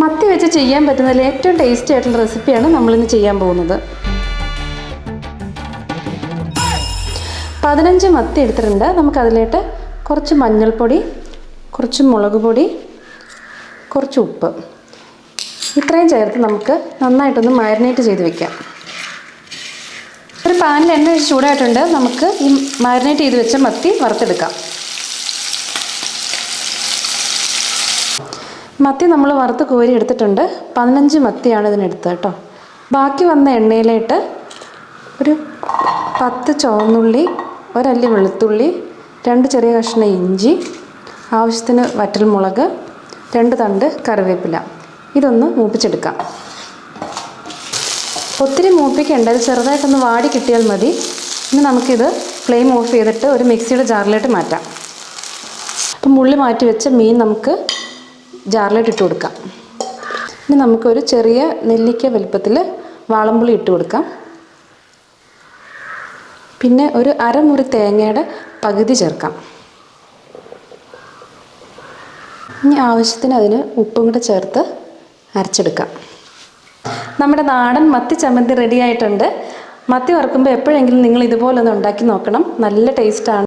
മത്തി വെച്ച് ചെയ്യാൻ പറ്റുന്നതിൽ ഏറ്റവും ടേസ്റ്റി ആയിട്ടുള്ള റെസിപ്പിയാണ് നമ്മളിന്ന് ചെയ്യാൻ പോകുന്നത്. പതിനഞ്ച് മത്തി എടുത്തിട്ടുണ്ട്. നമുക്കതിലേട്ട് കുറച്ച് മഞ്ഞൾപ്പൊടി കുറച്ച് മുളക് പൊടി കുറച്ച് ഉപ്പ്. ഇത്രയും ചേർത്ത് നമുക്ക് നന്നായിട്ടൊന്ന് മാരിനേറ്റ് ചെയ്ത് വെക്കാം. ഒരു പാനിൽ എണ്ണ ചൂടായിട്ടുണ്ട്. നമുക്ക് ഈ മാരിനേറ്റ് ചെയ്ത് വെച്ച മത്തി വറുത്തെടുക്കാം. മത്തി നമ്മൾ വറുത്ത് കോരി എടുത്തിട്ടുണ്ട്. പതിനഞ്ച് മത്തിയാണ് ഇതിനെടുത്തത് കേട്ടോ. ബാക്കി വന്ന എണ്ണയിലേട്ട് ഒരു പത്ത് ചുവന്നുള്ളി ഒരല്ലി വെളുത്തുള്ളി രണ്ട് ചെറിയ കഷ്ണം ഇഞ്ചി ആവശ്യത്തിന് വറ്റൽമുളക് രണ്ട് തണ്ട് കറിവേപ്പില. ഇതൊന്ന് മൂപ്പിച്ചെടുക്കാം. ഒത്തിരി മൂപ്പിക്കേണ്ട ഇത് ചെറുതായിട്ടൊന്ന് വാടി കിട്ടിയാൽ മതി. ഇനി നമുക്കിത് ഫ്ലെയിം ഓഫ് ചെയ്തിട്ട് ഒരു മിക്സിയുടെ ജാറിലോട്ട് മാറ്റാം. അപ്പം മുള്ളി മാറ്റി വെച്ച മീൻ നമുക്ക് ജാറിലോട്ട് ഇട്ട് കൊടുക്കാം. ഇനി നമുക്കൊരു ചെറിയ നെല്ലിക്ക വലുപ്പത്തിൽ വാളംപുളി ഇട്ട് കൊടുക്കാം. പിന്നെ ഒരു അരമുറി തേങ്ങയുടെ പകുതി ചേർക്കാം. ഇനി ആവശ്യത്തിന് അതിന് ഉപ്പും കൂടെ ചേർത്ത് അരച്ചെടുക്കാം. നമ്മുടെ നാടൻ മത്തി ചമ്മന്തി റെഡി ആയിട്ടുണ്ട്. മത്തി വറുക്കുമ്പോൾ എപ്പോഴെങ്കിലും നിങ്ങൾ ഇതുപോലെ ഒന്ന് ഉണ്ടാക്കി നോക്കണം. നല്ല ടേസ്റ്റാണ്